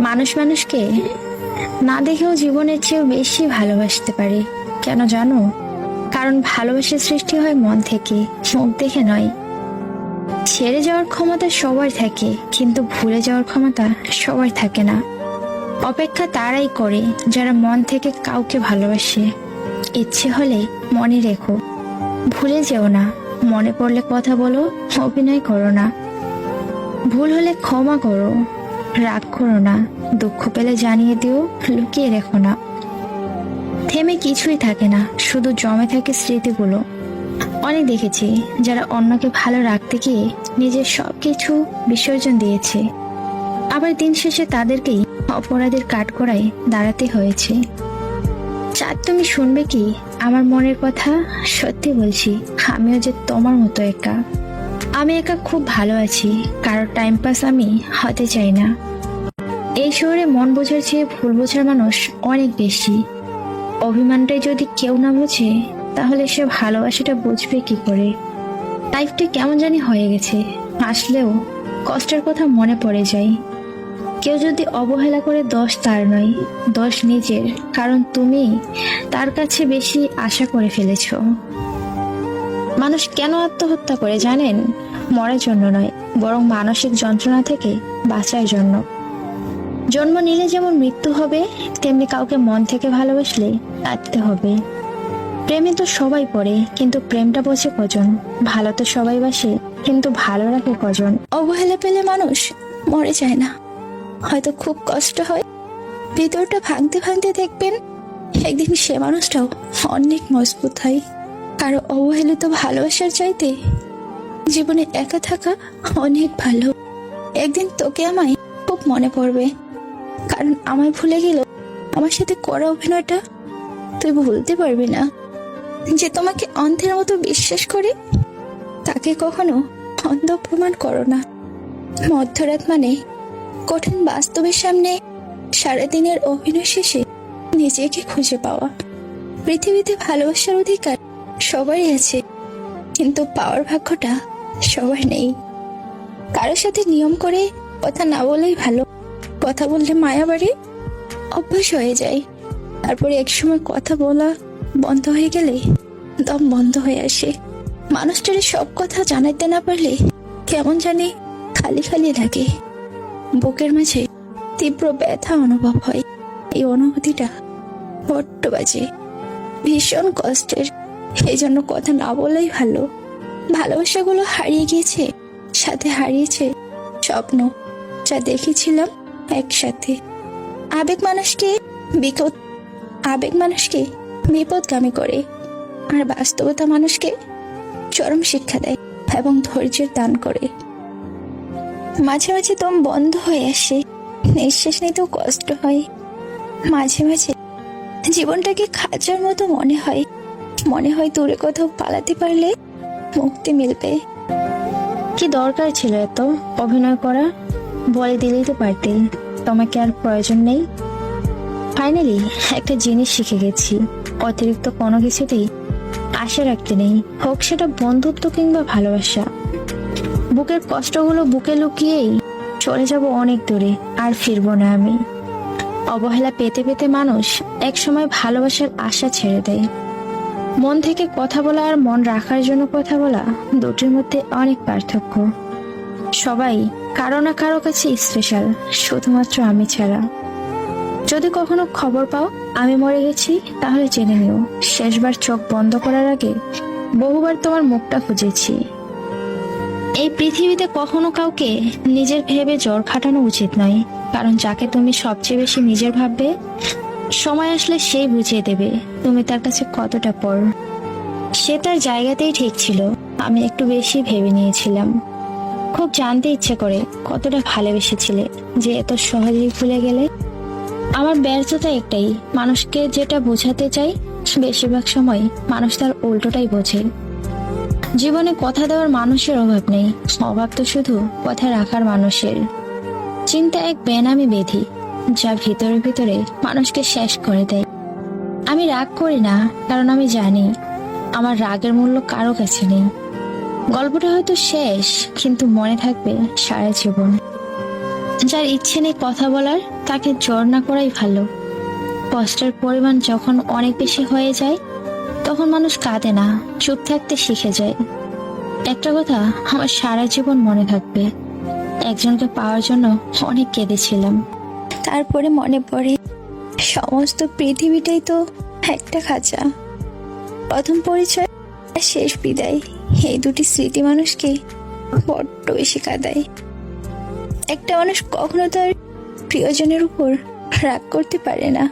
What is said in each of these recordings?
মানুষ মানুষকে না দেখেও জীবনের চেয়েও বেশি ভালোবাসতে পারে। কেন জানো? কারণ ভালোবাসার সৃষ্টি হয় মন থেকে, চোখ দেখে নয়। ছেড়ে যাওয়ার ক্ষমতা সবার থাকে, কিন্তু ভুলে যাওয়ার ক্ষমতা সবার থাকে না। অপেক্ষা তারাই করে, যারা মন থেকে কাউকে ভালোবাসে। ইচ্ছে হলে মনে রেখো, ভুলে যেও না। মনে পড়লে কথা বলো, অভিনয় করো না। ভুল হলে ক্ষমা করো। রাগ করো না। দুঃখ পেলে জানিয়ে দিও, লুকিয়ে রেখো না। থেমে কিছুই থাকে না, শুধু জমে থাকে স্মৃতিগুলো। অনেক দেখেছি, যারা অন্যকে ভালো রাখতে গিয়ে নিজের সব কিছু বিসর্জন দিয়েছে। আবার দিন শেষে তাদেরকেই অপরাধের কাঠগড়ায় দাঁড়াতে হয়েছে। চাঁদ, তুমি শুনবে কি? আমার মনের কথা সত্যি বলছি, আমিও যে তোমার মতো একা। আমি একা খুব ভালো আছি। কারোর টাইম পাস আমি হতে চাই না। এই শহরে মন বোঝার চেয়ে ভুল বোঝার মানুষ অনেক বেশি। অভিমানটাই যদি কেউ না বোঝে, তাহলে সে ভালোবাসাটা বুঝবে কি করে? লাইফটা কেমন জানি হয়ে গেছে। আসলেও কষ্টের কথা মনে পড়ে যায়। কেউ যদি অবহেলা করে দশ তার নয় দশ নিজের। কারণ তুমি তার কাছে বেশি আশা করে ফেলেছো। মানুষ কেন আত্মহত্যা করে জানেন? মরার জন্য নয়, বরং মানসিক যন্ত্রণা থেকে বাঁচার জন্য। জন্ম নিলে যেমন মৃত্যু হবে, তেমনি কাউকে মন থেকে ভালোবাসলে কাঁদতে হবে। প্রেমে তো সবাই পড়ে, কিন্তু প্রেমটা বোঝে কজন? ভালো তো সবাই বাসে, কিন্তু ভালো রাখে কজন? অবহেলা পেলে মানুষ মরে যায় না। হয়তো খুব কষ্ট হয়। ভিতরটা ভাঙতে ভাঙতে দেখবেন, একদিন সে মানুষটাও অনেক মজবুত হয়। কারও অবহেলিত ভালোবাসার চাইতে জীবনে একা থাকা অনেক ভালো। একদিন তোকে আমায় খুব মনে পড়বে, কারণ আমায় ভুলে গেল আমার সাথে করা অভিনয়টা তুই ভুলতে পারবি না। যে তোমাকে অন্ধের মতো বিশ্বাস করে, তাকে কখনো অন্ধ প্রমাণ করো না। মধ্যরাত মানে কঠিন বাস্তবের সামনে সারাদিনের অভিনয় শেষে নিজেকে খুঁজে পাওয়া। পৃথিবীতে ভালোবাসার অধিকার সবারই আছে। কিন্তু পাওয়ার ভাগ্যটা সবার নেই। কারোর সাথে নিয়ম করে কথা না বলেই ভালো। কথা বললে মায়া বাড়ে, অভ্যাস হয়ে যায়। তারপরে একসময় কথা বলা বন্ধ হয়ে গেলে দম বন্ধ হয়ে আসে। মানুষটারে সব কথা জানাইতে না পারলে কেমন জানি খালি খালি লাগে। বুকের মাঝে তীব্র ব্যথা অনুভব হয়। এই অনুভূতিটা বড্ড বাজে। ভীষণ কষ্টের। এই জন্য কথা না বলাই ভালো। ভালোবাসাগুলো হারিয়ে গিয়েছে, সাথে হারিয়েছে স্বপ্ন, যা দেখেছিলাম একসাথে। আবেগ মানুষকে বিপদ, আবেগ মানুষকে বিপদগামী করে, আর বাস্তবতা মানুষকে চরম শিক্ষা দেয় এবং ধৈর্যের দান করে। মাঝে মাঝে দম বন্ধ হয়ে আসে, নিঃশ্বাস নিতেও কষ্ট হয়। মাঝে মাঝে জীবনটাকে খাঁচার মতো মনে হয় মনে হয় দূরে কোথাও পালাতে পারলে মুক্তি মিলবে। কি দরকার ছিল এত অভিনয় করা? বলে দিলেই তো পারতে তোমাকে আর প্রয়োজন নেই। ফাইনালি একটা জিনিস শিখে গেছি। অতিরিক্ত কোনো কিছুতেই আশা রাখতে নেই। হোক সেটা বন্ধুত্ব কিংবা ভালোবাসা। বুকের কষ্টগুলো বুকে লুকিয়েই চলে যাব অনেক দূরে, আর ফিরবো না আমি। অবহেলা পেতে পেতে মানুষ একসময় ভালোবাসার আশা ছেড়ে দেয়। মন থেকে কথা বলা আর মন রাখার জন্য কথা বলা দুটির মধ্যে অনেক পার্থক্য। সবাই কারও না কারও কাছে স্পেশাল শুধুমাত্র আমি ছাড়া। যদি কখনো খবর পাও, আমি মরে গেছি, তাহলে জেনে নিও, শেষবার চোখ বন্ধ করার আগে বহুবার তোমার মুখটা খুঁজেছি। এই পৃথিবীতে কখনো কাউকে নিজের ভেবে জ্বর খাটানো উচিত নয়, কারণ যাকে তুমি সবচেয়ে বেশি নিজের ভাববে সময় আসলে সেই বুঝিয়ে দেবে, তুমি তার কাছে কতটা পর? সে তার জায়গাতেই ঠিক ছিল, আমি একটু বেশি ভেবে নিয়েছিলাম। খুব জানতে ইচ্ছে করে কতটা ভালোবেসেছিলে যে এত সহজেই ভুলে গেলে। আমার ব্যর্থতা একটাই, মানুষকে যেটা বোঝাতে চাই, বেশিরভাগ সময় মানুষ তার উল্টোটাই বোঝে। জীবনে কথা দেওয়ার মানুষের অভাব নেই, অভাব তো শুধু কথা রাখার মানুষের। চিন্তা এক বেনামি বেধি যা ভিতরে ভিতরে মানুষকে শেষ করে দেয়। আমি রাগ করি না, কারণ আমি জানি আমার রাগের মূল্য কারও কাছে নেই। গল্পটা হয়তো শেষ, কিন্তু মনে থাকবে সারা জীবন। যার ইচ্ছে নেই কথা বলার, তাকে জোর না করাই ভালো। কষ্টের পরিমাণ যখন অনেক বেশি হয়ে যায়, তখন মানুষ কাঁদে না, চুপ থাকতে শিখে যায়। একটা কথা আমার সারা জীবন মনে থাকবে, একজনকে পাওয়ার জন্য অনেক কেঁদেছিলাম। তারপরে মনে পড়ে, সমস্ত পৃথিবীটাই তো একটা খাঁচা। প্রথম পরিচয়, আর শেষ বিদায়। এই দুটি স্মৃতি মানুষকে বড্ড বেশি কাঁদায়। একটা মানুষ কখনো তার প্রিয়জনের উপর রাগ করতে পারে না।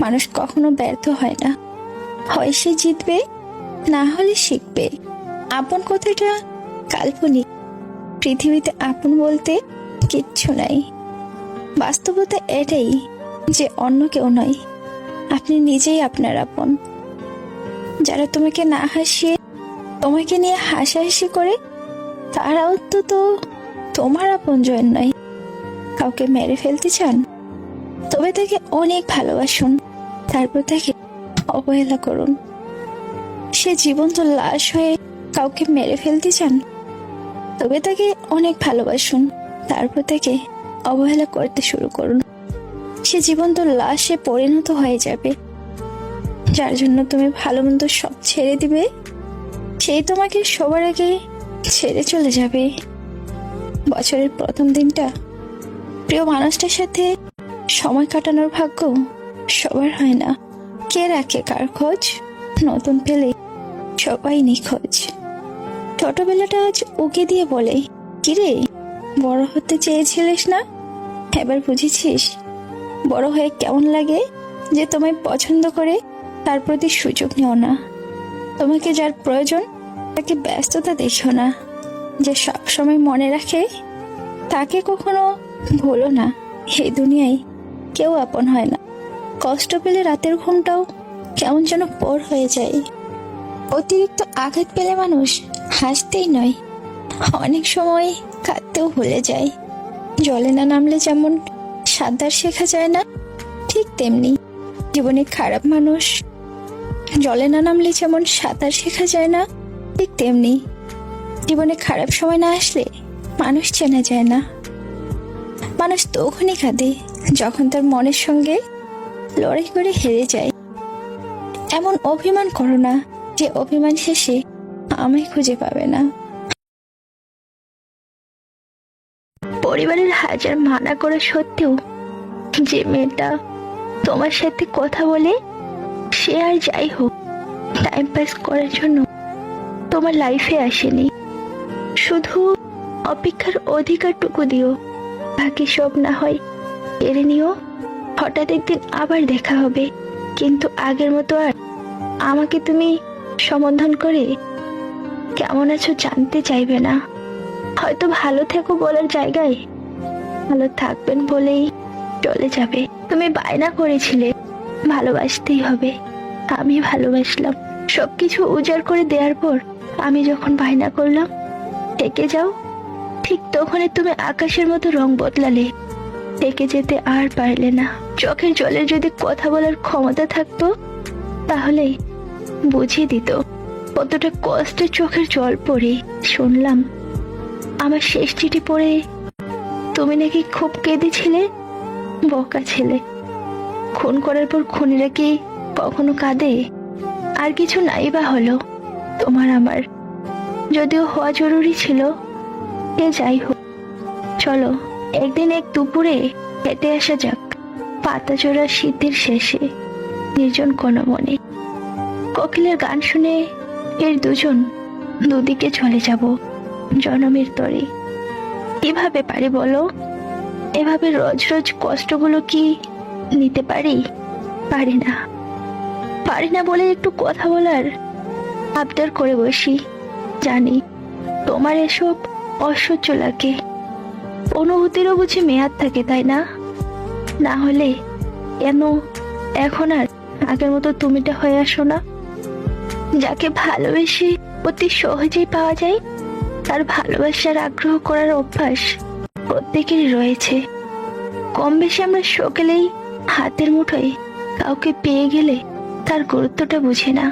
মানুষ কখনো ব্যর্থ হয় না। হয় সে জিতবে, না হলে শিখবে। আপন কথাটা কাল্পনিক। পৃথিবীতে আপন বলতে কিচ্ছু নাই। বাস্তবতা এটাই যে অন্য কেউ নয়, আপনি নিজেই আপনার আপন। যারা তোমাকে না হাসিয়ে, তোমাকে নিয়ে হাসাহাসি করে, তারাও তো তো তোমার আপন জন নয়। কাউকে মেরে ফেলতে চান, তবে তাকে অনেক ভালোবাসুন, তারপর তাকে অবহেলা করুন। সে জীবন্ত লাশ হয়ে কাউকে মেরে ফেলতে চান, তবে তাকে অনেক ভালোবাসুন, তারপর তাকে অবহেলা করতে শুরু করুন। সে জীবন্ত লাশে পরিণত হয়ে যাবে। যার জন্য তুমি ভালো মন্দ সব ছেড়ে দিবে। সেই তোমাকে সবার আগে ছেড়ে চলে যাবে। বছরের প্রথম দিনটা প্রিয় মানুষটার সাথে সময় কাটানোর ভাগ্য সবার হয় না। কে রাখে কার খোঁজ? নতুন পেলে সবাই নিখোঁজ। ছোটবেলাটা আজ উকে দিয়ে বলে, কিরে বড় হতে চেয়েছিলিস না? এবার বুঝেছিস, বড় হয়ে কেমন লাগে যে তোমায় পছন্দ করে তার প্রতি সুযোগ নিও না। তোমাকে যার প্রয়োজন, তাকে ব্যস্ততা দেখো না। যে সব সময় মনে রাখে, তাকে কখনো ভুলো না। এই দুনিয়ায় কেউ আপন হয় না। কষ্ট পেলে রাতের ঘুমটাও কেমন যেন পর হয়ে যায়। অতিরিক্ত আঘাত পেলে মানুষ হাসতেই নয়। অনেক সময় কাঁদতেও ভুলে যায় জলে না নামলে যেমন সাঁতার শেখা যায় না, ঠিক তেমনি জীবনে খারাপ মানুষ। জলে না নামলে যেমন সাঁতার শেখা যায় না, ঠিক তেমনি জীবনে খারাপ সময় না আসলে মানুষ চেনা যায় না। মানুষ তখনই কাঁদে যখন তার মনের সঙ্গে লড়াই করে হেরে যায়। এমন অভিমান করো না যে অভিমান শেষে আমায় খুঁজে পাবে না। পরিবারের হাজার মানা করা সত্ত্বেও যে মেয়েটা তোমার সাথে কথা বলে সে আর যাই হোক টাইম পাস করার জন্য তোমার লাইফে আসেনি। শুধু অপেক্ষার অধিকারটুকু দিও। বাকি সব না হয় কেড়ে নিও। হঠাৎ একদিন আবার দেখা হবে। কিন্তু আগের মতো আর আমাকে তুমি সম্বোধন করে কেমন আছো জানতে চাইবে না। হয়তো ভালো থেকো বলার জায়গায়। ভালো থাকবেন বলেই চলে যাবে। তুমি বায়না করেছিলে, ভালোবাসতেই হবে। আমি ভালোবাসলাম। সবকিছু উজাড় করে দেওয়ার পর আমি যখন বায়না করলাম, থেকে যাও। ঠিক তখনই তুমি আকাশের মতো রং বদলালে। থেকে যেতে আর পারলে না। চোখের জলের যদি কথা বলার ক্ষমতা থাকতো, তাহলে বুঝিয়ে দিত। কতটা কষ্টে চোখের জল পড়ে, শুনলাম। আমার শেষ চিঠি পড়ে তুমি নাকি খুব কেঁদেছিলে? বকা ছেলে। খুন করার পর খুনিরা কি কখনো কাঁদে? আর কিছু নাই বা হলো। তোমার আমার যদিও হওয়া জরুরি ছিল, এ যাই হোক। চলো, একদিন এক দুপুরে হেঁটে আসা যাক। পাতা চোরা শীতের শেষে, নির্জন কোনো মনে। কোকিলের গান শুনে এর দুজন দুদিকে চলে যাব। জনমের তরে। কীভাবে পারি বলো? এভাবে রোজ রোজ কষ্টগুলো কি নিতে পারি? পারি না। পারি না বলে একটু কথা বলার আবদার করে বসি। জানি তোমার এসব অসহ্য লাগে। অনুভূতিরও বুঝি মেয়াদ থাকে, তাই না? না হলে কেন এখন আর আগের মতো তুমিটা হয়ে আসো না? যাকে ভালোবেসে অতি সহজেই পাওয়া যায় তার ভালোবাসার আগ্রহ করার অভ্যাস প্রত্যেকেরই রয়েছে। কম বেশি আমরা সকলেই হাতের মুঠোয় কাউকে পেয়ে গেলে তার গুরুত্বটা বুঝে না।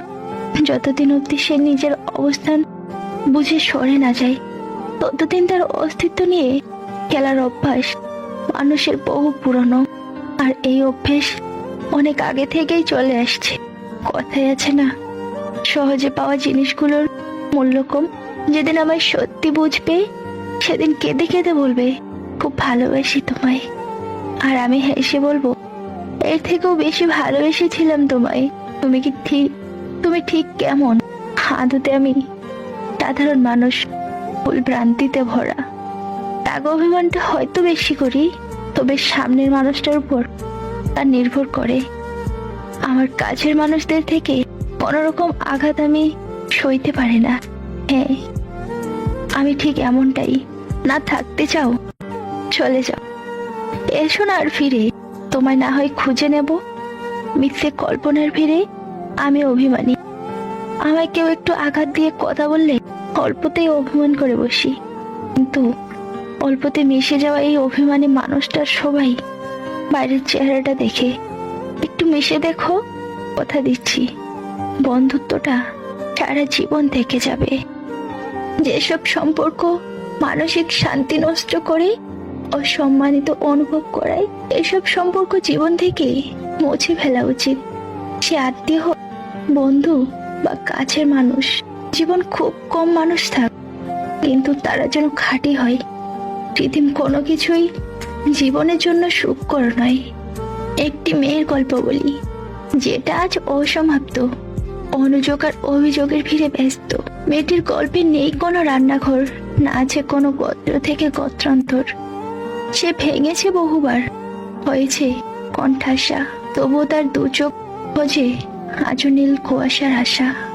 যতদিন অব্দি সে নিজের অবস্থান বুঝে সরে না যায়, ততদিন তার অস্তিত্ব নিয়ে খেলার অভ্যাস মানুষের বহু পুরনো। আর এই অভ্যেস অনেক আগে থেকেই চলে আসছে। কথায় আছে না, সহজে পাওয়া জিনিসগুলোর মূল্য কম। যেদিন আমায় সত্যি বুঝবে, সেদিন কেঁদে কেঁদে বলবে, খুব ভালোবাসি তোমায়। আর আমি হেসে বলব, এর থেকেও বেশি ভালোবেসেছিলাম তোমায়। তুমি কি ঠিক, তুমি ঠিক কেমন? আদতে আমি সাধারণ মানুষ ভুল ভ্রান্তিতে ভরা। রাগ অভিমানটা হয়তো বেশি করি, তবে সামনের মানুষটার উপর তা নির্ভর করে। আমার কাছের মানুষদের থেকে কোনো রকম আঘাত আমি সইতে পারি না। হ্যাঁ আমি ঠিক এমনটাই না থাকতে চাও? চলে যাও। এসো না আর ফিরে। তোমায় না হয় খুঁজে নেব। মিথ্যে কল্পনার ভিড়ে আমি অভিমানী। আমায় কেউ একটু আঘাত দিয়ে কথা বললে অল্পতেই অভিমান করে বসি। কিন্তু অল্পতে মিশে যাওয়া এই অভিমানী মানুষটার সবাই বাইরের চেহারাটা দেখে। একটু মিশে দেখো, কথা দিচ্ছি। বন্ধুত্বটা সারা জীবন থেকে যাবে। যেসব সম্পর্ক মানসিক শান্তি নষ্ট করে অসম্মানিত অনুভব করায়, এসব সম্পর্ক জীবন থেকে মুছে ফেলা উচিত। সে আত্মীয়, বন্ধু বা কাছের মানুষ, জীবন খুব কম মানুষ থাক, কিন্তু তারা যেন খাঁটি হয়। কৃত্রিম কোনো কিছুই জীবনের জন্য সুখকর নয়। একটি মেয়ের গল্প বলি, যেটা আজ অসমাপ্ত। অনুযোগ আর অভিযোগের ভিড়ে ব্যস্ত। মেয়েটির গল্পে নেই কোনো রান্নাঘর, না আছে কোনো গোত্র থেকে গোত্রান্তর। সে ভেঙেছে বহুবার। হয়েছে কণ্ঠাসা তবু তার দু চোখ খোঁজে আজও নীল কুয়াশার আশা।